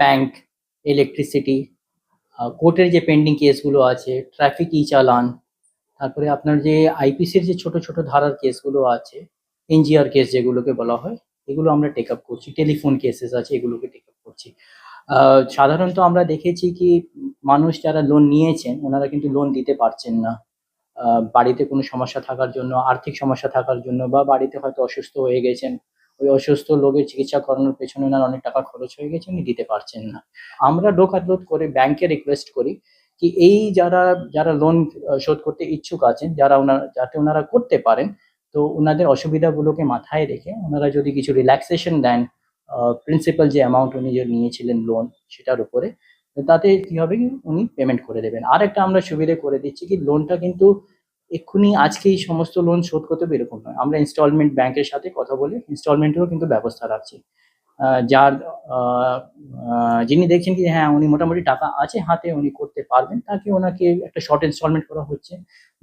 Bank electricity কোর্টের যে pending কেসগুলো আছে ট্রাফিক ই চালান তারপরে আপনার যে আইপিসির যে ছোট ছোট ধারার কেসগুলো আছে এনজিআর কেস যেগুলোকে বলা হয়, এগুলো আমরা টেক আপ করছি। টেলিফোন কেসেস আছে, এগুলোকে টেক আপ করছি। সাধারণত আমরা দেখেছি কি, মানুষ যারা লোন নিয়েছেন, ওনারা কিন্তু লোন দিতে পারছেন না। বাড়িতে কোনো সমস্যা থাকার জন্য, আর্থিক সমস্যা থাকার জন্য বা বাড়িতে হয়তো অসুস্থ হয়ে গেছেন ওই অসুস্থ লোকের চিকিৎসা করানোর পেছনে ওনার অনেক টাকা খরচ হয়ে গেছে, উনি দিতে পারছেন না। আমরা ডোকাতলোত করে ব্যাংকে রিকোয়েস্ট করি কি এই যারা যারা লোন শোধ করতে ইচ্ছুক আছেন, যারা ওনারা, যাতে ওনারা করতে পারেন, তো ওনাদের অসুবিধাগুলোকে মাথায় রেখে ওনারা যদি কিছু রিল্যাক্সেশন দেন প্রিন্সিপাল যে অ্যামাউন্ট উনি যে নিয়েছিলেন লোন সেটার উপরে, তাতে কি হবে কি, উনি পেমেন্ট করে দেবেন। আর একটা আমরা সুবিধে করে দিচ্ছি কি লোনটা কিন্তু এক্ষুনি আজকেই সমস্ত লোন শোধ করতে হবে এরকম নয়। আমরা ইনস্টলমেন্ট ব্যাংকের সাথে কথা বলে ইনস্টলমেন্টেরও কিন্তু ব্যবস্থা রাখছি। যার যিনি দেখছেন কি হ্যাঁ উনি মোটামুটি টাকা আছে হাতে, উনি করতে পারবেন, তাকে ওনাকে একটা শর্ট ইনস্টলমেন্ট করা হচ্ছে।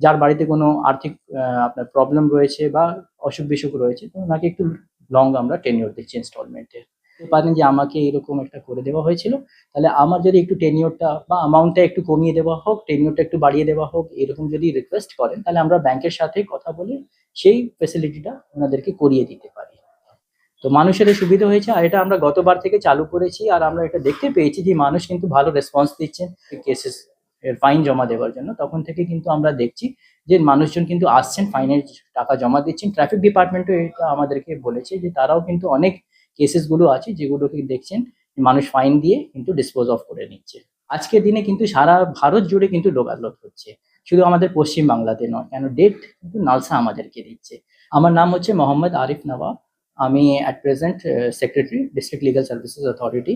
যার বাড়িতে কোনো আর্থিক আপনার প্রবলেম রয়েছে বা অসুখ বিসুখ রয়েছে, তো ওনাকে একটু লং আমরা টেনিওর দিচ্ছি ইনস্টলমেন্টে পারেন যে আমাকে এরকম একটা করে দেওয়া হয়েছিল, তাহলে আমার যদি একটু টেনিওরটা বা অ্যামাউন্টটা একটু কমিয়ে দেওয়া হোক টেনিওরটা একটু বাড়িয়ে দেওয়া হোক, এরকম যদি রিকোয়েস্ট করেন, তাহলে আমরা ব্যাংকের সাথে কথা বলে সেই ফেসিলিটিটা ওনাদেরকে করিয়ে দিতে পারি। তো মানুষের সুবিধা হয়েছে, আর এটা আমরা গতবার থেকে চালু করেছি, আর আমরা এটা দেখতে পেয়েছি যে মানুষ কিন্তু ভালো রেসপন্স দিচ্ছেন কেসেস এর ফাইন জমা দেওয়ার জন্য। তখন থেকে কিন্তু আমরা দেখছি যে মানুষজন কিন্তু আসছেন ফাইনের টাকা জমা দিচ্ছেন। ট্রাফিক ডিপার্টমেন্টও এটা আমাদেরকে বলেছে যে তারাও কিন্তু অনেক কেসেসগুলো আছে যেগুলোকে দেখছেন, মানুষ ফাইন দিয়ে কিন্তু ডিসপোজ অফ করে নিচ্ছে। আজকের দিনে কিন্তু সারা ভারত জুড়ে কিন্তু লোকালত হচ্ছে। শুধু আমাদের পশ্চিম বাংলাতে নয়, কেন ডেট কিন্তু নালসা আমাদেরকে দিচ্ছে। আমার নাম হচ্ছে মোহাম্মদ আরিফ নওয়াব, আমি at present secretary district legal services authority